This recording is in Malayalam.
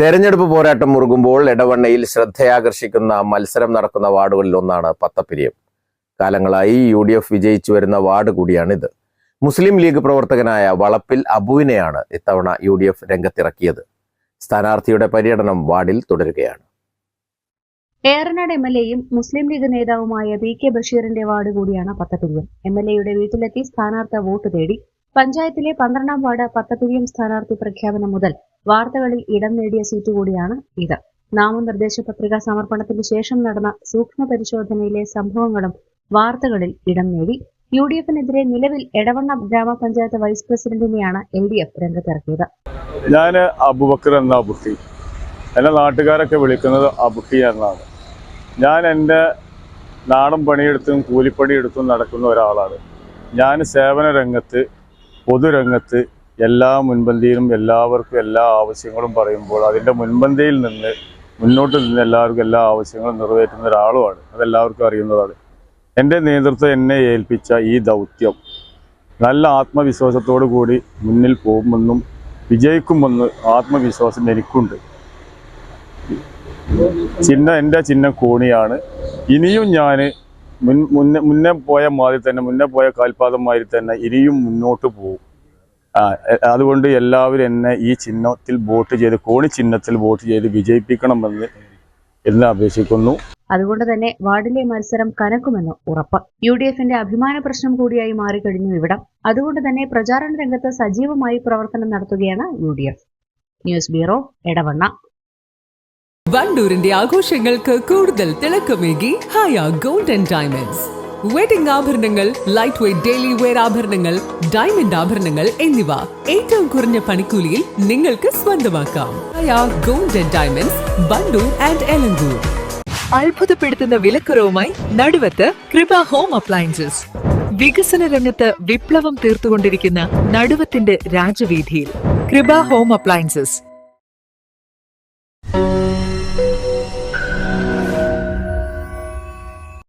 തെരഞ്ഞെടുപ്പ് പോരാട്ടം മുറുകുമ്പോൾ ഇടവണ്ണയിൽ ശ്രദ്ധയാകർഷിക്കുന്ന മത്സരം നടക്കുന്ന വാർഡുകളിൽ ഒന്നാണ് പത്തപ്പിരിയം. കാലങ്ങളായി യു ഡി എഫ് വിജയിച്ചു വരുന്ന വാർഡ് കൂടിയാണിത്. മുസ്ലിം ലീഗ് പ്രവർത്തകനായ വളപ്പിൽ അബുവിനെയാണ് ഇത്തവണ യു ഡി എഫ് രംഗത്തിറക്കിയത്. സ്ഥാനാർത്ഥിയുടെ പര്യടനം വാർഡിൽ തുടരുകയാണ്. ഏറനാട് എം എൽ എയും മുസ്ലിം ലീഗ് നേതാവുമായ പി കെ ബഷീറിന്റെ വാർഡ് കൂടിയാണ് പത്തപ്പിരിയം. എം എൽ എയുടെ വീട്ടിലെത്തി സ്ഥാനാർത്ഥി വോട്ട് തേടി. പഞ്ചായത്തിലെ പന്ത്രണ്ടാം വാർഡ് പത്തപ്പിരിയം സ്ഥാനാർത്ഥി പ്രഖ്യാപനം മുതൽ വാർത്തകളിൽ ഇടം നേടിയ സീറ്റ് കൂടിയാണ് ഇത്. നാമനിർദ്ദേശ പത്രിക സമർപ്പണത്തിന് ശേഷം നടന്ന സൂക്ഷ്മ പരിശോധനയിലെ സംഭവങ്ങളും വാർത്തകളിൽ ഇടം നേടി. യു ഡി എഫിനെതിരെ നിലവിൽ എടവണ്ണ ഗ്രാമപഞ്ചായത്ത് വൈസ് പ്രസിഡന്റിനെയാണ് എൽ ഡി എഫ് രംഗത്തിറക്കിയത്. ഞാൻ അബുബക്കർ എന്ന അബുട്ടി എന്റെ നാട്ടുകാരൊക്കെ വിളിക്കുന്നത് അബുട്ടി എന്നാണ്. ഞാൻ എന്റെ നാടൻ പണിയെടുത്തും കൂലിപ്പണിയെടുത്തും നടക്കുന്ന ഒരാളാണ്. ഞാൻ സേവന രംഗത്ത് പൊതുരംഗത്ത് എല്ലാ മുൻപന്തിയിലും എല്ലാവർക്കും എല്ലാ ആവശ്യങ്ങളും പറയുമ്പോൾ അതിന്റെ മുൻപന്തിയിൽ നിന്ന് മുന്നോട്ട് നിന്ന് എല്ലാവർക്കും എല്ലാ ആവശ്യങ്ങളും നിറവേറ്റുന്ന ഒരാളുമാണ്. അതെല്ലാവർക്കും അറിയുന്നതാണ്. എന്റെ നേതൃത്വം എന്നെ ഏൽപ്പിച്ച ഈ ദൗത്യം നല്ല ആത്മവിശ്വാസത്തോടു കൂടി മുന്നിൽ പോകുമെന്നും വിജയിക്കുമെന്ന് ആത്മവിശ്വാസം എനിക്കുണ്ട്. ചിഹ്നം എന്റെ ചിഹ്നം കോണിയാണ്. ഇനിയും ഞാൻ മുൻ മുന്നേ മുന്നേ പോയ മാതിരി തന്നെ മുന്നേ പോയ കാൽപാദം മാതിരി തന്നെ ഇനിയും മുന്നോട്ട് പോകും. അതുകൊണ്ട് എല്ലാവരും എന്നെ ഈ ചിഹ്നത്തിൽ വോട്ട് ചെയ്ത് കോണി ചിഹ്നത്തിൽ വോട്ട് ചെയ്ത് വിജയിപ്പിക്കണമെന്ന് എന്ന് അപേക്ഷിക്കുന്നു. അതുകൊണ്ട് തന്നെ വാർഡിലെ മത്സരം കനക്കുമെന്ന് ഉറപ്പ്. യു ഡി എഫിന്റെ അഭിമാന പ്രശ്നം കൂടിയായി മാറിക്കഴിഞ്ഞു ഇവിടം. അതുകൊണ്ട് തന്നെ പ്രചാരണ രംഗത്ത് സജീവമായി പ്രവർത്തനം നടത്തുകയാണ് U D F news bureau Edavanna. വണ്ടൂരിന്റെ ആഘോഷങ്ങൾക്ക് കൂടുതൽ തിളക്കമേകി ഹായ ഗോൾഡൻ ഡയമണ്ട്സ്. വെഡിംഗ് ആഭരണങ്ങൾ ലൈറ്റ് വെയ്റ്റ് ഡെയിലി വെയർ ആഭരണങ്ങൾ ഡയമണ്ട് ആഭരണങ്ങൾ എന്നിവ. ഏറ്റവും കുറഞ്ഞ പണിക്കൂലിയിൽ നിങ്ങൾക്ക് സ്വന്തമാക്കാം. ഗോൾഡ് ആൻഡ് ഡയമണ്ട്സ് ബണ്ടു ആൻഡ് എലങ്കൂർ അത്ഭുതപ്പെടുത്തുന്ന വിലക്കുറവുമായി നടുവത്ത് കൃപ ഹോം അപ്ലയൻസസ്. വികസന രംഗത്ത് വിപ്ലവം തീർത്തുകൊണ്ടിരിക്കുന്ന നടുവത്തിന്റെ രാജവീതിയിൽ കൃപ ഹോം അപ്ലയൻസസ്.